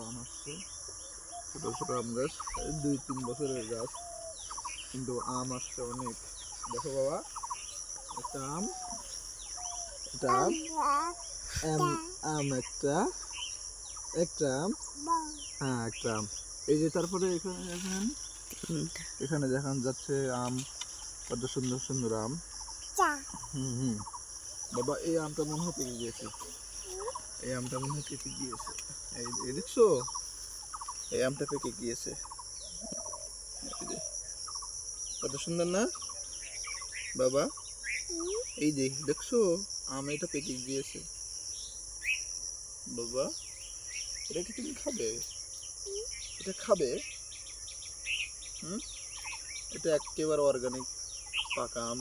আম আসছে ছোট ছোট আম গাছ দুই তিন বছরের গাছ। কিন্তু আম আসছে অনেক। দেখো বাবা একটা আম একটা আম আম আম একটা একটা আম হ্যাঁ একটা আম। এই যে তারপরে এখানে দেখেন এখানে দেখান যাচ্ছে আম কত সুন্দর সুন্দর আম। হুম হুম। বাবা এই আমটা মনে হয় পেকে গিয়েছে? এই আমটা মনে হয় পেকে গিয়েছে? এই দেখছ? এই আমটা পেকে গিয়েছে। কত সুন্দর না? বাবা, এই যে দেখছ? আম এটা পেকে গিয়েছে। বাবা, এটা কি তুমি খাবে? এটা খাবে? হুম? এটা একেবারে অর্গানিক পাকা আম,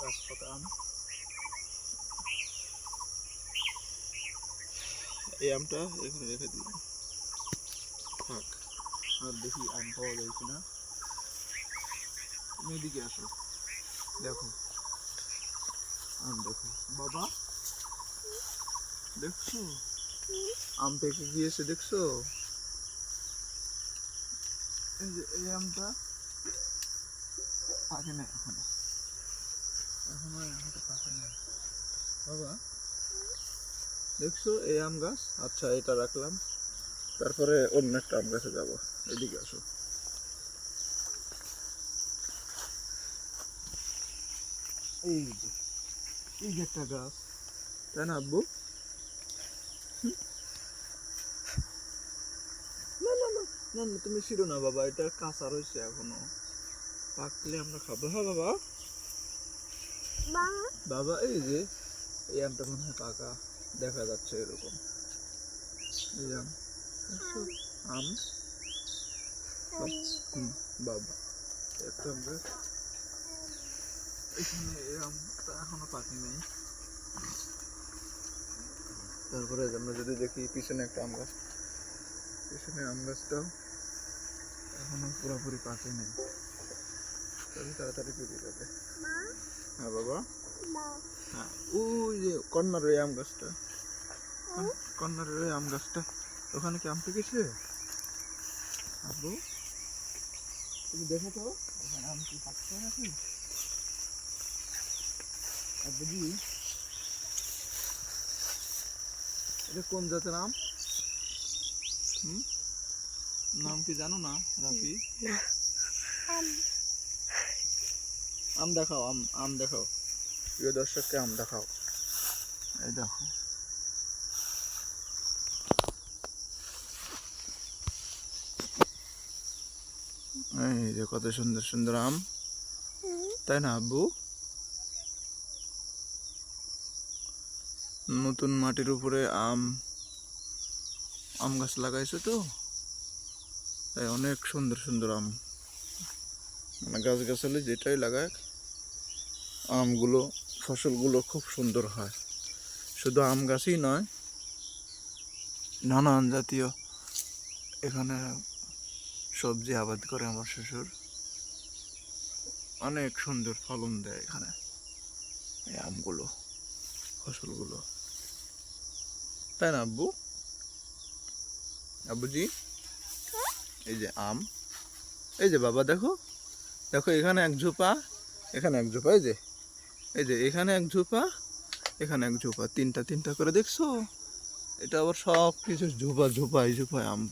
গাছ পাকা আম। এই আমটা এখানে রেখে দিই। থাক, আর দেখি আম পাওয়া যায় কিনা। তুমি এদিকে আসো। দেখো। আম দেখো। বাবা, দেখছ? আম পেকে গিয়েছে দেখছ? এই যে এই আমটা পাকে না এখনও। এখনও আমটা পাকে না বাবা দেখছ? এই আম গাছ। আচ্ছা এটা রাখলাম। তারপরে অন্য একটা আম গাছে যাব। এদিকে আসো। এই যে এই যে একটা গাছ। তাই না আব্বু? না না না না না তুমি ছিল না বাবা। এটা কাঁচা রয়েছে এখনও। পাকলে আমরা খাব। হ্যাঁ বাবা? বাবা এই যে এই আমটা মনে হয় পাকা। দেখা যাচ্ছে এরকম। এই আম। বাবা একটা আমরা এখানে আমটা এখনও পাকি নেই। তারপরে আমরা যদি দেখি পিছনে একটা আম গাছ। পিছনে আম গাছটাও এখনও পুরোপুরি পাকে নেই। তবে তাড়াতাড়ি পেকে যাবে। হ্যাঁ বাবা? হ্যাঁ ওই যে কর্নার ওই আম গাছটা। কর্নারের ওই আম গাছটা। ওখানে কি আম পেকেছে? আব্বু? তুমি দেখো তো ওখানে আম কি পাকছে নাকি? আব্বুজি এটা কোন জাতের আম? হুম? নাম কি জানো না রাফি? আম দেখাও আম আম দেখাও। প্রিয় দর্শককে আম দেখাও এই দেখো। এই যে কত সুন্দর সুন্দর আম। তাই না, আব্বু? নতুন মাটির উপরে আম আম গাছ লাগাইছে তো? তাই অনেক সুন্দর সুন্দর আম। মানে গাছ গাছালি যেটাই লাগায় আমগুলো ফসলগুলো খুব সুন্দর হয়। শুধু আম গাছই নয়, নানান জাতীয় এখানে সবজি আবাদ করে আমার শ্বশুর। অনেক সুন্দর ফলন দেয় এখানে, এই আমগুলো, ফসলগুলো। তাই না আব্বু? আব্বুজি? এই যে আম। এই যে বাবা দেখো দেখো এখানে এক ঝোপা, এখানে এক ঝোপা, এই যে এই যে এখানে এক ঝোপা, এখানে এক ঝোপা, তিনটা তিনটা করে, দেখছ? এটা আবার সব কিছু ঝোপা ঝোপাই ঝোপায় আম।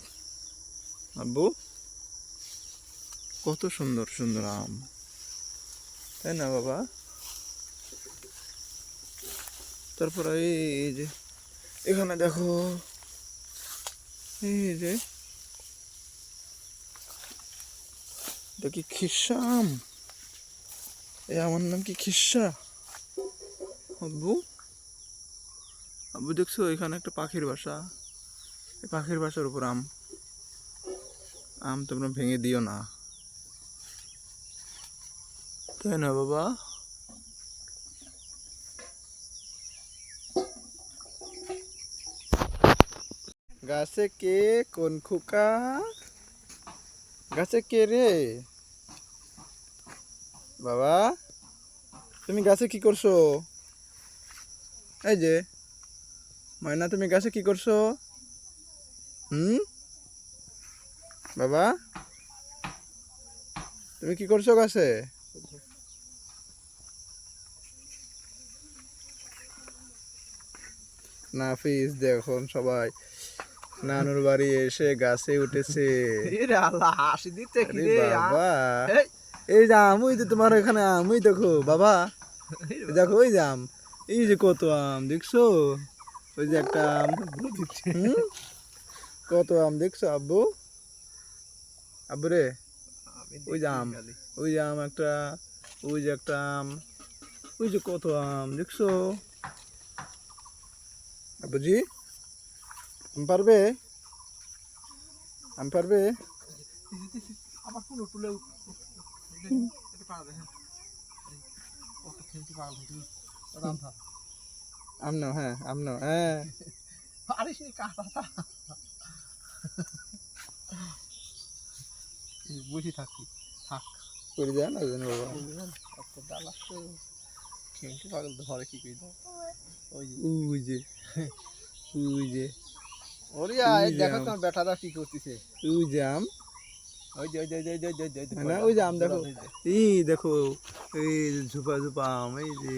আব্বু, কত সুন্দর সুন্দর আম। তাই না, বাবা? তারপরে এই এই যে, এখানে দেখো, এই যে, এটা কি খিসা আম? এই আমার নাম কি খিসা? আব্বু আব্বু, দেখছ, এখানে একটা পাখির বাসা। এই পাখির বাসার উপর আম। আম তোমরা ভেঙে দিও না। তাই না, বাবা? গাছে কে কোন খোকা? গাছে কে রে? বাবা, তুমি গাছে কি করছ? এই যে ময়না তুমি গাছে কি করছ? হুম? বাবা? তুমি কি করছ গাছে? নাফিস দেখুন সবাই। নানুর বাড়ি এসে গাছে উঠেছে। হাসি রে বাবা। এই। যে আম যে তোমার এখানে আম দেখো বাবা। দেখো ওই যে এই যে কত আম দেখছ ওই যে একটা আম? কত আম দেখছ আব্বু আব্বু রে ওই যে আম। ওই যে আম একটা ওই যে একটা আম ওই যে কত আম দেখছ আব্বুজি আম পারবে আম পারবে আবার পুরো তুলে পাওয়া যায় কত খেলতে পাগল থা হ্যাঁ আম হ্যাঁ পারিস নি কাঁচা বসে থাকি থাক। করে দেয় না জানো বাবা। ডাল আসছে খেলতে পাগল তো ঘরে কি কই দাও ওই যে। ওই যে ওই যে। ওরে ওই আয় যে দেখো তোমার বেটাটা কি করতেছে। ওই যে আম। না, ওই যে আম দেখো। এই দেখো এই ঝুপা ঝুপা আম এই যে।